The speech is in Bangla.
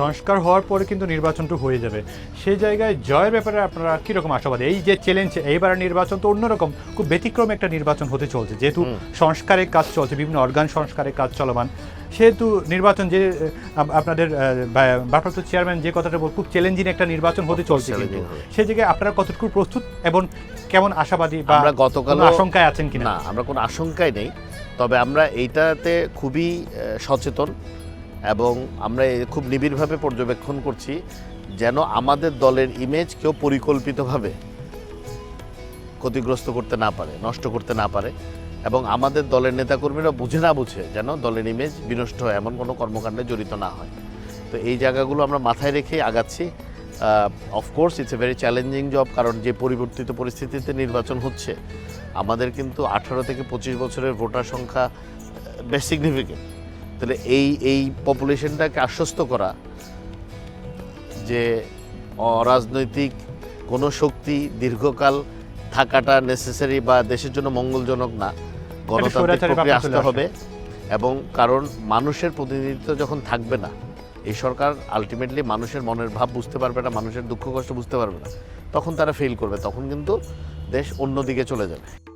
সংস্কার হওয়ার পরে কিন্তু নির্বাচনটা হয়ে যাবে। সেই জায়গায় জয়ের ব্যাপারে আপনারা কীরকম আশাবাদী? এই যে চ্যালেঞ্জ এইবার নির্বাচন তো অন্যরকম। খুব ব্যতিক্রম একটা নির্বাচন হতে চলছে। যেহেতু সংস্কারের কাজ চলছে বিভিন্ন অর্গান সংস্কারের কাজ চলমান। সেহেতু নির্বাচন যে আপনাদের ভারপ্রাপ্ত চেয়ারম্যান যে কথাটা বল খুব চ্যালেঞ্জিং একটা নির্বাচন হতে চলছে কিন্তু। সেই জায়গায় আপনারা কতটুকু প্রস্তুত এবং কেমন আশাবাদী বা আমরা কোনো আশঙ্কায় আছেন কিনা? না আমরা কোনো আশঙ্কাই নেই। তবে আমরা এইটাতে খুবই সচেতন। এবং আমরা খুব নিবিড়ভাবে পর্যবেক্ষণ করছি যেন আমাদের দলের ইমেজ কেউ পরিকল্পিতভাবে ক্ষতিগ্রস্ত করতে না পারে, নষ্ট করতে না পারে এবং আমাদের দলের নেতাকর্মীরা বুঝে না বুঝে যেন দলের ইমেজ বিনষ্ট হয়, এমন কোনো কর্মকাণ্ডে জড়িত না হয়। তো এই জায়গাগুলো আমরা মাথায় রেখেই আগাচ্ছি। Of course it's a very challenging job কারণ যে পরিবর্তিত পরিস্থিতিতে নির্বাচন হচ্ছে, আমাদের কিন্তু আঠারো থেকে পঁচিশ বছরের ভোটার সংখ্যা বেশ সিগনিফিকেন্ট তাহলে এই এই পপুলেশনটাকে আশ্বস্ত করা যে অরাজনৈতিক কোনো শক্তি দীর্ঘকাল থাকাটা নেসেসারি বা দেশের জন্য মঙ্গলজনক না গণতান্ত্রিক প্রক্রিয়া আসতে হবে এবং কারণ মানুষের প্রতিনিধিত্ব যখন থাকবে না এই সরকার আলটিমেটলি মানুষের মনের ভাব বুঝতে পারবে না মানুষের দুঃখ কষ্ট বুঝতে পারবে না তখন তারা ফেল করবে তখন কিন্তু দেশ অন্যদিকে চলে যাবে।